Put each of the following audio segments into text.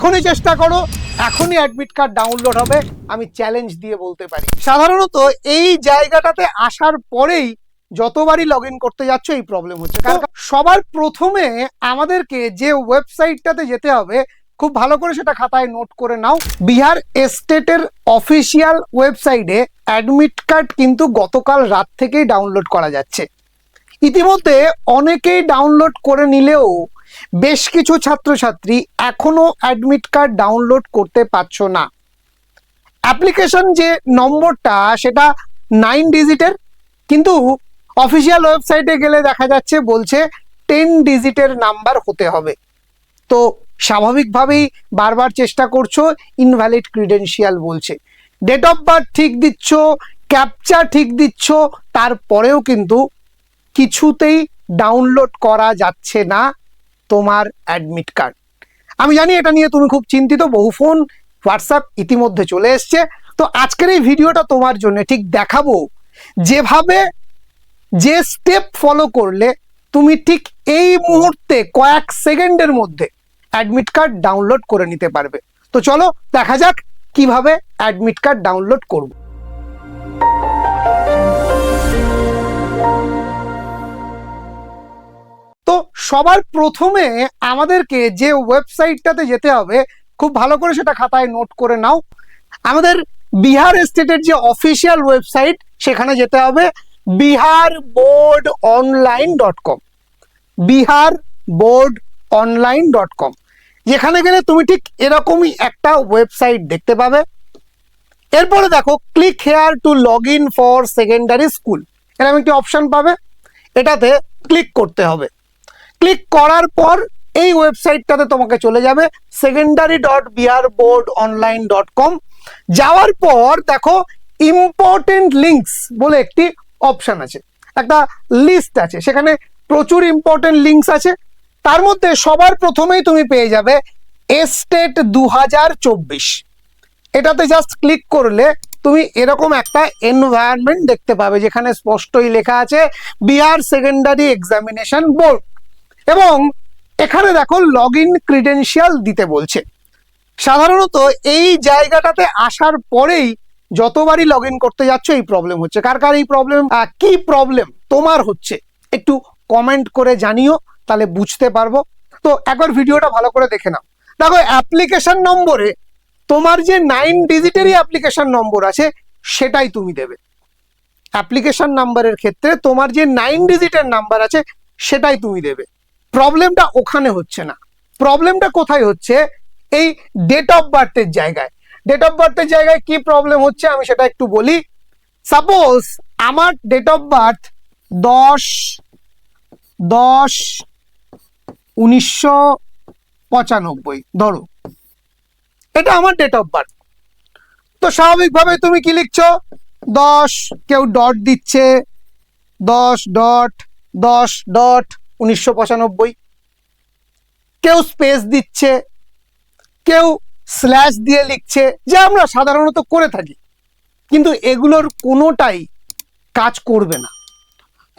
এখনই চেষ্টা করো এখনই অ্যাডমিট কার্ড ডাউনলোড হবে আমি চ্যালেঞ্জ দিয়ে বলতে পারি। সাধারণত এই জায়গাটাতে আসার পরেই যতবারই লগ ইন করতে যাচ্ছ এই প্রবলেম হচ্ছে। কারণ সবার প্রথমে আমাদেরকে যে ওয়েবসাইটটাতে যেতে হবে খুব ভালো করে সেটা খাতায় নোট করে নাও। বিহার এস্টেটের অফিসিয়াল ওয়েবসাইটে অ্যাডমিট কার্ড কিন্তু গতকাল রাত থেকেই ডাউনলোড করা যাচ্ছে। ইতিমধ্যে অনেকেই ডাউনলোড করে নিলেও বেশ কিছু ছাত্রছাত্রী এখনও অ্যাডমিট কার্ড ডাউনলোড করতে পারছ না। অ্যাপ্লিকেশন যে নম্বরটা, সেটা নাইন ডিজিটের কিন্তু অফিসিয়াল ওয়েবসাইটে গেলে দেখা যাচ্ছে বলছে টেন ডিজিটের নাম্বার হতে হবে। তো স্বাভাবিকভাবেই বারবার চেষ্টা করছ ইনভ্যালিড ক্রিডেন্সিয়াল বলছে। ডেট অফ বার্থ ঠিক দিচ্ছ ক্যাপচা ঠিক দিচ্ছ, তারপরেও কিন্তু কিছুতেই ডাউনলোড করা যাচ্ছে না। তোমার অ্যাডমিট কার্ড আমি জানি এটা নিয়ে তুমি খুব চিন্তিত, বহু ফোন, হোয়াটসঅ্যাপ ইতিমধ্যে চলে এসছে। তো আজকের এই ভিডিওটা তোমার জন্য ঠিক দেখাবো যেভাবে, যে স্টেপ ফলো করলে তুমি ঠিক এই মুহূর্তে কয়েক সেকেন্ডের মধ্যে অ্যাডমিট কার্ড ডাউনলোড করে নিতে পারবে। তো চলো দেখা যাক কীভাবে অ্যাডমিট কার্ড ডাউনলোড করব। সবার প্রথমে আমাদেরকে যে ওয়েবসাইটটাতে যেতে হবে, খুব ভালো করে সেটা খাতায় নোট করে নাও। আমাদের বিহার স্টেটের যে অফিসিয়াল ওয়েবসাইট সেখানে যেতে হবে Bihar board online dot com. Bihar board online dot com. যেখানে গেলে তুমি ঠিক এরকমই একটা ওয়েবসাইট দেখতে পাবে। এরপরে দেখো click here to log in for secondary school এরকম একটি অপশান পাবে। এটাতে ক্লিক করতে হবে। ক্লিক করার পর এই ওয়েবসাইটটাতে তোমাকে চলে যাবে secondary dot Bihar board online dot com যাওয়ার পর দেখো ইম্পর্টেন্ট লিঙ্কস বলে একটি অপশন আছে। একটা লিস্ট আছে, সেখানে প্রচুর ইম্পর্টেন্ট লিঙ্কস আছে। তার মধ্যে সবার প্রথমেই তুমি পেয়ে যাবে এস্টেট দু হাজার চব্বিশ। এটাতে জাস্ট ক্লিক করলে তুমি এরকম একটা এনভায়রনমেন্ট দেখতে পাবে, যেখানে স্পষ্টই লেখা আছে বিহার সেকেন্ডারি এক্সামিনেশন বোর্ড এবং এখানে দেখো লগ ইন ক্রিডেন্সিয়াল দিতে বলছে। সাধারণত এই জায়গাটাতে আসার পরেই যতবারই লগ ইন করতে যাচ্ছ, এই প্রবলেম হচ্ছে। কার কার এই প্রবলেম কি প্রবলেম তোমার হচ্ছে। একটু কমেন্ট করে জানিও, তাহলে বুঝতে পারব। তো একবার ভিডিওটা ভালো করে দেখে নাও। দেখো অ্যাপ্লিকেশন নম্বরে তোমার যে নাইন ডিজিটেরই অ্যাপ্লিকেশন নম্বর আছে, সেটাই তুমি দেবে। অ্যাপ্লিকেশন নাম্বারের ক্ষেত্রে তোমার যে নাইন ডিজিটের নাম্বার আছে, সেটাই তুমি দেবে। প্রবলেমটা ওখানে হচ্ছে না। প্রবলেমটা কোথায় হচ্ছে? এই ডেট অফ বার্থের জায়গায়। ডেট অফ বার্থের জায়গায় কি প্রবলেম হচ্ছে? আমি সেটা একটু বলি। সাপোজ আমার ডেট অফ বার্থ দশ দশ, উনিশশো পঁচানব্বই। ধরো। এটা আমার ডেট অফ বার্থ তো স্বাভাবিকভাবে তুমি কি লিখছো? দশ কেউ ডট দিচ্ছে। দশ ডট দশ ডট উনিশশো পঁচানব্বই। কেউ স্পেস দিচ্ছে, কেউ স্ল্যাশ দিয়ে লিখছে, যা আমরা সাধারণত করে থাকি। কিন্তু এগুলোর কোনোটাই কাজ করবে না।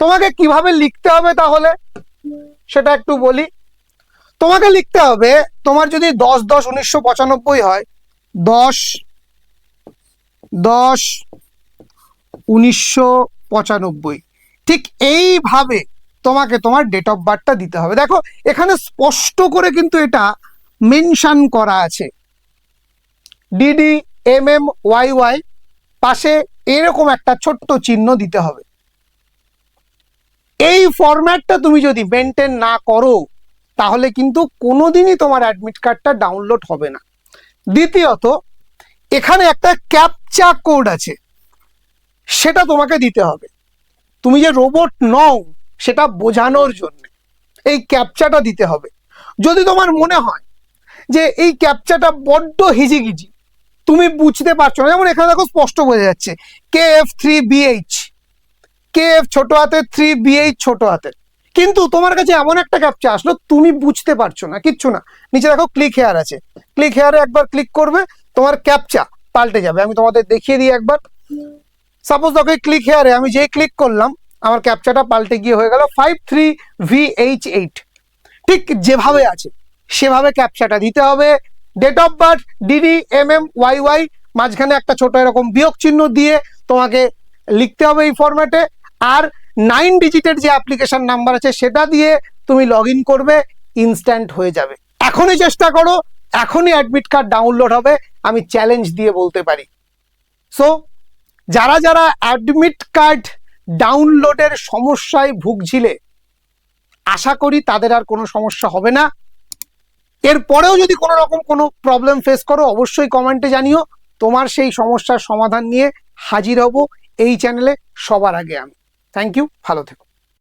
তোমাকে কীভাবে লিখতে হবে তাহলে? সেটা একটু বলি। তোমাকে লিখতে হবে, তোমার যদি দশ দশ উনিশশো পঁচানব্বই হয়, দশ দশ উনিশশো পঁচানব্বই। ঠিক এইভাবে তোমাকে তোমার ডেট অফ বার্থটা দিতে হবে। দেখো, এখানে স্পষ্ট করে কিন্তু এটা মেনশন করা আছে। DD M M Y Y পাশে এরকম একটা ছোট্ট চিহ্ন দিতে হবে। এই ফরম্যাটটা তুমি যদি মেনটেন না করো, তাহলে কিন্তু কোনোদিনই তোমার অ্যাডমিট কার্ডটা ডাউনলোড হবে না। দ্বিতীয়ত, এখানে একটা ক্যাপচা কোড আছে। সেটা তোমাকে দিতে হবে। তুমি যে রোবট নও সেটা বোঝানোর জন্য। এই ক্যাপচাটা দিতে হবে। যদি তোমার মনে হয় যে এই ক্যাপচাটা বড্ড হিজিগিজি, তুমি বুঝতে পারছ না। যেমন এখানে দেখো স্পষ্ট বোঝা যাচ্ছে। K F three BH K F ছোট হাতের থ্রি বিএইচ ছোট হাতের। কিন্তু তোমার কাছে এমন একটা ক্যাপচা আসলো, তুমি বুঝতে পারছ না, কিচ্ছু না। নিচে দেখো ক্লিক হেয়ার আছে। ক্লিক হেয়ারে একবার ক্লিক করবে, তোমার ক্যাপচা পাল্টে যাবে। আমি তোমাদের দেখিয়ে দিই একবার। সাপোজ দেখো ক্লিক হেয়ারে আমি যেই ক্লিক করলাম আমার ক্যাপচাটা পাল্টে গিয়ে হয়ে গেল five three V H eight ঠিক যেভাবে আছে, সেভাবে ক্যাপচাটা দিতে হবে। Date of birth DD M M Y Y মাঝখানে একটা ছোট এরকম বিয়োগ চিহ্ন দিয়ে তোমাকে লিখতে হবে এই ফরম্যাটে আর নাইন ডিজিটের যে অ্যাপ্লিকেশন নাম্বার আছে, সেটা দিয়ে তুমি লগ করবে ইনস্ট্যান্ট হয়ে যাবে। এখনই চেষ্টা করো, এখনই অ্যাডমিট কার্ড ডাউনলোড হবে, আমি চ্যালেঞ্জ দিয়ে বলতে পারি। সো যারা যারা অ্যাডমিট কার্ড ডাউনলোডের সমস্যায় ভুগছিলে। আশা করি তাদের আর কোনো সমস্যা হবে না। এরপরেও যদি কোনো রকম কোনো প্রবলেম ফেস করো, অবশ্যই কমেন্টে জানিও। তোমার সেই সমস্যার সমাধান নিয়ে হাজির হব এই চ্যানেলে সবার আগে আমি। থ্যাংক ইউ ভালো থেকো।